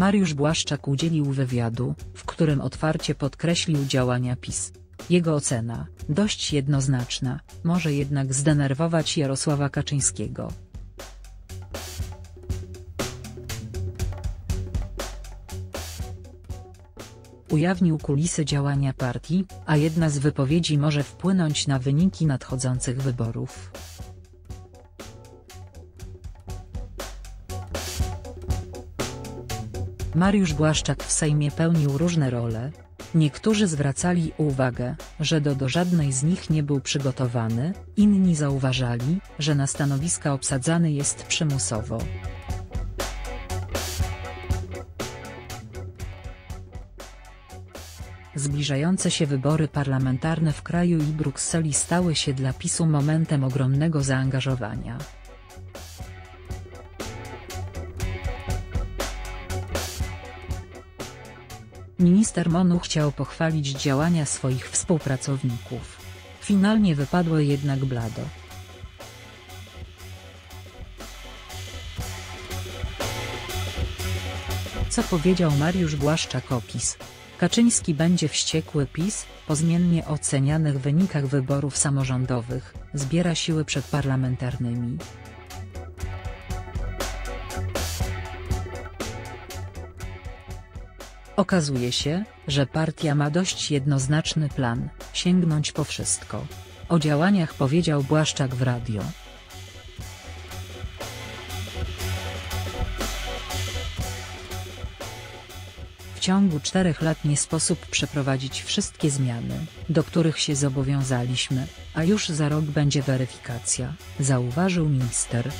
Mariusz Błaszczak udzielił wywiadu, w którym otwarcie podkreślił działania PiS. Jego ocena, dość jednoznaczna, może jednak zdenerwować Jarosława Kaczyńskiego. Ujawnił kulisy działania partii, a jedna z wypowiedzi może wpłynąć na wyniki nadchodzących wyborów. Mariusz Błaszczak w Sejmie pełnił różne role. Niektórzy zwracali uwagę, że do, do żadnej z nich nie był przygotowany, inni zauważali, że na stanowiska obsadzany jest przymusowo. Zbliżające się wybory parlamentarne w kraju i Brukseli stały się dla PiSu momentem ogromnego zaangażowania. Minister Monu chciał pochwalić działania swoich współpracowników. Finalnie wypadło jednak blado. Co powiedział Mariusz Błaszczak o PiS? Kaczyński będzie wściekły PiS, po zmiennie ocenianych wynikach wyborów samorządowych, zbiera siły przed parlamentarnymi. Okazuje się, że partia ma dość jednoznaczny plan, sięgnąć po wszystko. O działaniach powiedział Błaszczak w radio. W ciągu czterech lat nie sposób przeprowadzić wszystkie zmiany, do których się zobowiązaliśmy, a już za rok będzie weryfikacja, zauważył minister.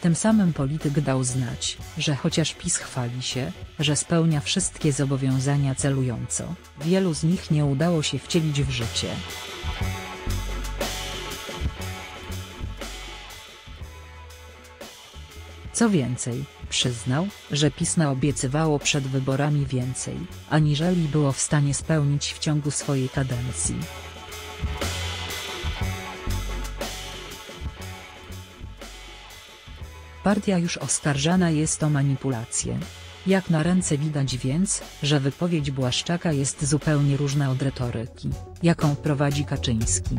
Tym samym polityk dał znać, że chociaż PiS chwali się, że spełnia wszystkie zobowiązania celująco, wielu z nich nie udało się wcielić w życie. Co więcej, przyznał, że PiS naobiecywało przed wyborami więcej, aniżeli było w stanie spełnić w ciągu swojej kadencji. Partia już oskarżana jest o manipulację. Jak na ręce widać więc, że wypowiedź Błaszczaka jest zupełnie różna od retoryki, jaką prowadzi Kaczyński.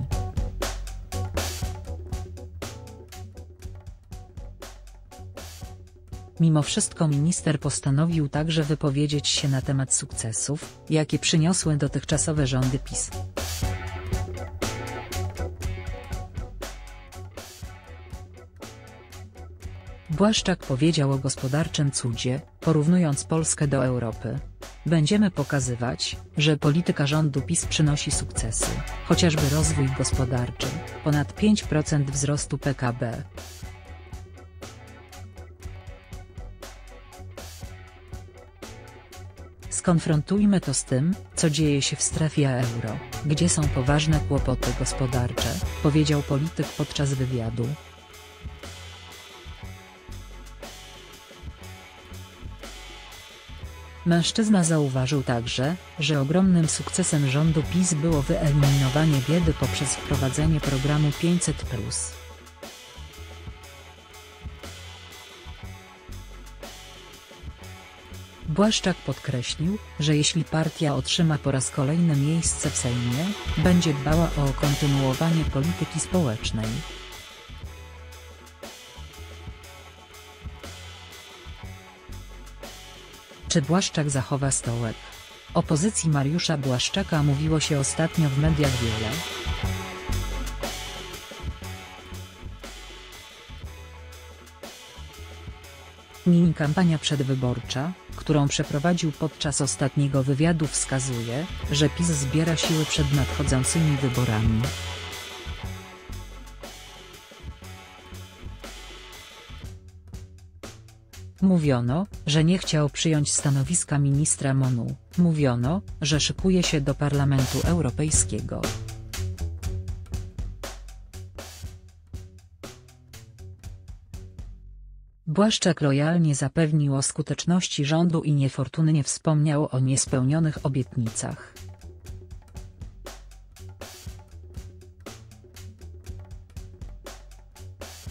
Mimo wszystko minister postanowił także wypowiedzieć się na temat sukcesów, jakie przyniosły dotychczasowe rządy PiS. Błaszczak powiedział o gospodarczym cudzie, porównując Polskę do Europy. Będziemy pokazywać, że polityka rządu PiS przynosi sukcesy, chociażby rozwój gospodarczy, ponad 5% wzrostu PKB. Skonfrontujmy to z tym, co dzieje się w strefie euro, gdzie są poważne kłopoty gospodarcze, powiedział polityk podczas wywiadu. Mężczyzna zauważył także, że ogromnym sukcesem rządu PiS było wyeliminowanie biedy poprzez wprowadzenie programu 500+. Błaszczak podkreślił, że jeśli partia otrzyma po raz kolejny miejsce w Sejmie, będzie dbała o kontynuowanie polityki społecznej. Czy Błaszczak zachowa stołek? O pozycji Mariusza Błaszczaka mówiło się ostatnio w mediach wiele. Mini kampania przedwyborcza, którą przeprowadził podczas ostatniego wywiadu wskazuje, że PiS zbiera siły przed nadchodzącymi wyborami. Mówiono, że nie chciał przyjąć stanowiska ministra Monu, mówiono, że szykuje się do Parlamentu Europejskiego. Błaszczak lojalnie zapewnił o skuteczności rządu i niefortunnie wspomniał o niespełnionych obietnicach.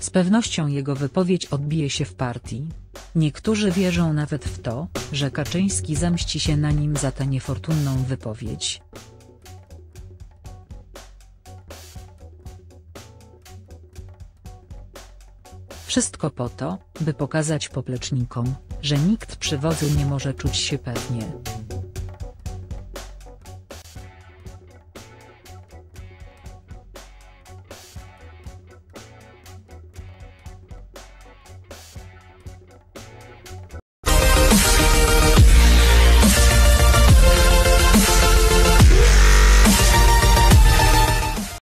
Z pewnością jego wypowiedź odbije się w partii. Niektórzy wierzą nawet w to, że Kaczyński zemści się na nim za tę niefortunną wypowiedź. Wszystko po to, by pokazać poplecznikom, że nikt przy wodzu nie może czuć się pewnie.